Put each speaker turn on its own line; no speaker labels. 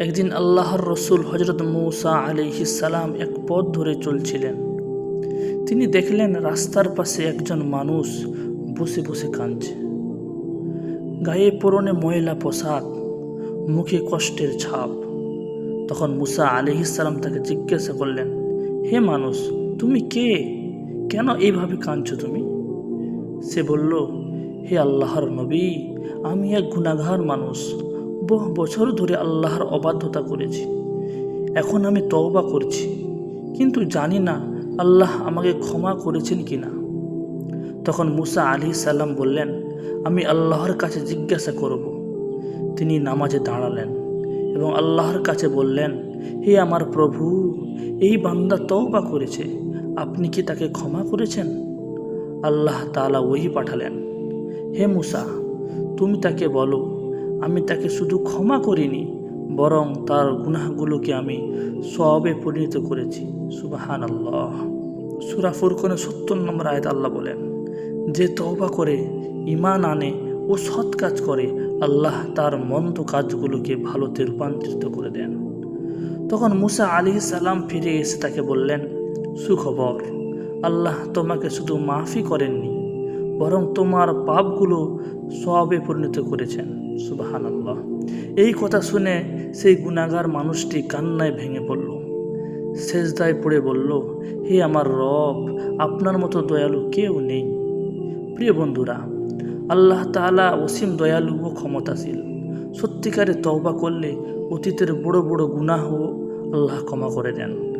একদিন আল্লাহর রসুল হজরত মৌসা সালাম এক পথ ধরে চলছিলেন। তিনি দেখলেন রাস্তার পাশে একজন মানুষ বসে বসে কাঁদছে। গায়ে পরনে ময়লা পোশাক, মুখে কষ্টের ছাপ। তখন মুসা সালাম তাকে জিজ্ঞাসা করলেন, হে মানুষ, তুমি কে? কেন এইভাবে কাঁদছো তুমি? সে বলল, হে আল্লাহর নবী, আমি এক গুণাগার মানুষ। বহু বছর ধরে আল্লাহর অবাধ্যতা করেছি। এখন আমি তওবা করছি। কিন্তু জানি না আল্লাহ আমাকে ক্ষমা করেছেন কি না তখন মুসা আলি সাল্লাম বললেন, আমি আল্লাহর কাছে জিজ্ঞাসা করব। তিনি নামাজে দাঁড়ালেন এবং আল্লাহর কাছে বললেন, হে আমার প্রভু, এই বান্দা তওবা করেছে। আপনি কি তাকে ক্ষমা করেছেন? আল্লাহ তাআলা ওহি পাঠালেন, হে মুসা, তুমি তাকে বলো আমি তাকে শুধু ক্ষমা করিনি, বরং তার গুনাহগুলোকে আমি সবে পরিণত করেছি। সুবাহান আল্লাহ সুরা ফুরকনে সত্তর নম্বর আয়ত আল্লাহ বলেন, যে তওবা করে ইমান আনে ও সৎ কাজ করে, আল্লাহ তার মন্দ কাজগুলোকে ভালোতে রূপান্তরিত করে দেন। তখন মুসা আলী সালাম ফিরে এসে তাকে বললেন, সুখবর, আল্লাহ তোমাকে শুধু মাফি করেননি বরং তোমার পাপগুলো সবে পরিণত করেছেন। সুবাহান আল্লাহ এই কথা শুনে সেই গুণাগার মানুষটি কান্নায় ভেঙে পড়ল। শেষদায় পড়ে বলল, হে আমার রব, আপনার মতো দয়ালু কেউ নেই। প্রিয় বন্ধুরা, আল্লাহ তাআলা অসীম দয়ালু ও ক্ষমতাশীল। সত্যিকারে তওবা করলে অতীতের বড় বড় গুনাহ আল্লাহ ক্ষমা করে দেন।